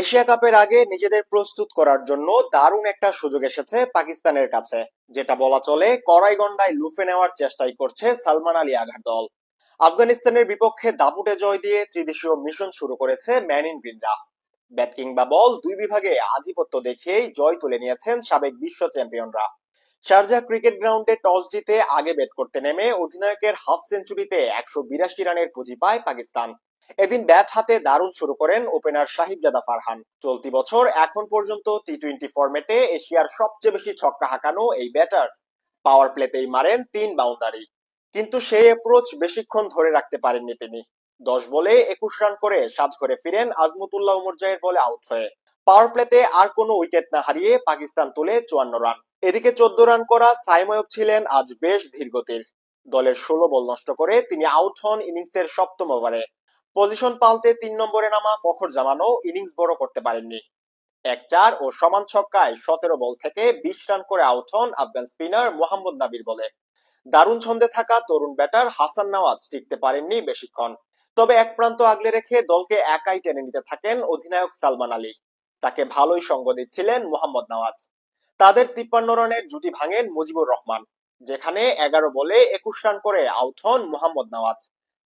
Asia কাপের আগে নিজেদের প্রস্তুত করার জন্য দারুণ একটা সুযোগ এসেছে পাকিস্তানের কাছে, যেটা বলা চলে কড়াইগন্ডায় লুফে নেওয়ার চেষ্টাই করছে সালমান আলী আঘার দল। আফগানিস্তানের বিপক্ষে দাপুটে জয় দিয়ে ত্রিদেশীয় মিশন শুরু করেছে ম্যান ইন গ্রিনরা। ব্যাট কিংবা বল দুই বিভাগে আধিপত্য দেখিয়েই জয় তুলে নিয়েছেন সাবেক বিশ্ব চ্যাম্পিয়নরা। শারজা ক্রিকেট গ্রাউন্ডে টস জিতে আগে ব্যাট করতে নেমে অধিনায়কের হাফ সেঞ্চুরিতে একশো বিরাশি রানের পুঁজি পায় পাকিস্তান। এদিন ব্যাট হাতে দারুণ শুরু করেন ওপেনার সাহিবজাদা ফারহান। চলতি বছর এখন পর্যন্ত টি টোয়েন্টি ফরম্যাটে এশিয়ার সবচেয়ে বেশি ছক্কা হাঁকানো এই ব্যাটার পাওয়ার প্লেতেই মারেন তিন বাউন্ডারি। কিন্তু সেই অ্যাপ্রোচ বেশিক্ষণ ধরে রাখতে পারেননি তিনি। দশ বলে একুশ রান করে সাজ করে ফিরেন আজমতুল্লাহ উমরজাইয়ের বলে আউট হয়ে। পাওয়ার প্লেতে আর কোনো উইকেট না হারিয়ে পাকিস্তান তোলে চুয়ান্ন রান। এদিকে চোদ্দ রান করা সাইময়ক ছিলেন আজ বেশ ধীরগতির। দলের ষোলো বল নষ্ট করে তিনি আউট হন ইনিংসের সপ্তম ওভারে। পজিশন পাল্টে তিন নম্বরে নামা ফখর জামানও ইনিংস বড় করতে পারেননি। এক চার ও সমান ছক্কায় সতেরো বল থেকে বিশ রান করে আউট হন আফগান স্পিনার মোহাম্মদ নাবির বলে। দারুণ ছন্দে থাকা তরুণ ব্যাটার হাসান নওয়াজ টিকতে পারেননি বেশিক্ষণ। তবে এক প্রান্ত আগলে রেখে দলকে একাই টেনে নিতে থাকেন অধিনায়ক সালমান আলী। তাকে ভালোই সঙ্গ দিচ্ছিলেন মোহাম্মদ নওয়াজ। তাদের তিপ্পান্ন রানের জুটি ভাঙেন মুজিবুর রহমান, যেখানে এগারো বলে একুশ রান করে আউট হন মোহাম্মদ নওয়াজ।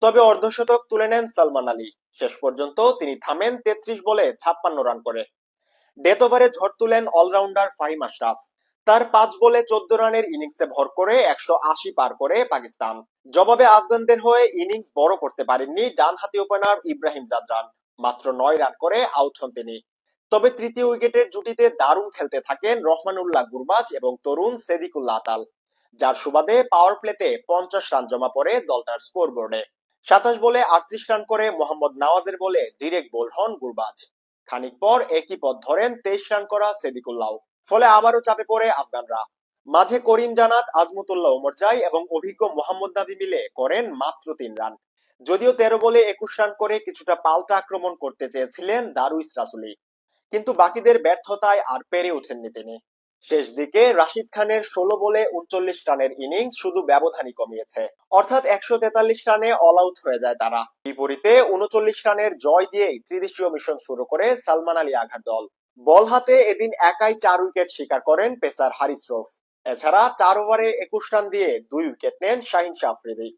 তবে অর্ধশতক তুলে নেন সালমান আলী। শেষ পর্যন্ত তিনি থামেন তেত্রিশ বলে ছাপ্পান্ন রান করে। ডেথ ওভারে ঝড় তুলেন অলরাউন্ডার ফাহিম আশরাফ। তার পাঁচ বলে চোদ্দ রানের ইনিংসে ভর করে একশো আশি পার করে পাকিস্তান। জবাবে আফগানদের হয়ে ইনিংস বড় করতে পারেননি ডানহাতি ওপেনার ইব্রাহিম জাদরান। মাত্র নয় রান করে আউট হন তিনি। তবে তৃতীয় উইকেটের জুটিতে দারুণ খেলতে থাকেন রহমানুল্লাহ গুরবাজ এবং তরুণ সেদিকুল্লাহ আতাল, যার সুবাদে পাওয়ার প্লেতে পঞ্চাশ রান জমা পড়ে দলটার স্কোর বোর্ডে সাতাশ বলে আটত্রিশ রান করে মোহাম্মদ নওয়াজের বলে ডিরেক্ট বোল হন গুরবাজ। খানিক পর একই পথ ধরেন তেইশ রান করা সেদিকুল্লাহ ফলে আবারও চাপে পড়ে আফগানরা। মাঝে করিম জানাত, আজমতুল্লাহ ওমরজাই এবং অভিজ্ঞ মোহাম্মদ নাবি মিলে করেন মাত্র তিন রান। যদিও তেরো বলে একুশ রান করে কিছুটা পাল্টা আক্রমণ করতে চেয়েছিলেন দারুইস রাসুলি। কিন্তু বাকিদের ব্যর্থতায় আর পেরে ওঠেননি তিনি। শেষ দিকে রাশিদ খানের ষোলো বলে উনচল্লিশ রানের ইনিংস শুধু ব্যবধানই কমিয়েছে। অর্থাৎ একশো তেতাল্লিশ রানে অল আউট হয়ে যায় তারা। বিপরীতে উনচল্লিশ রানের জয় দিয়েই ত্রিদেশীয় মিশন শুরু করে সালমান আলী আঘার দল। বল হাতে এদিন একাই চার উইকেট শিকার করেন পেসার হারিস রফ। এছাড়া চার ওভারে একুশ রান দিয়ে দুই উইকেট নেন শাহিন শাহ আফ্রিদি।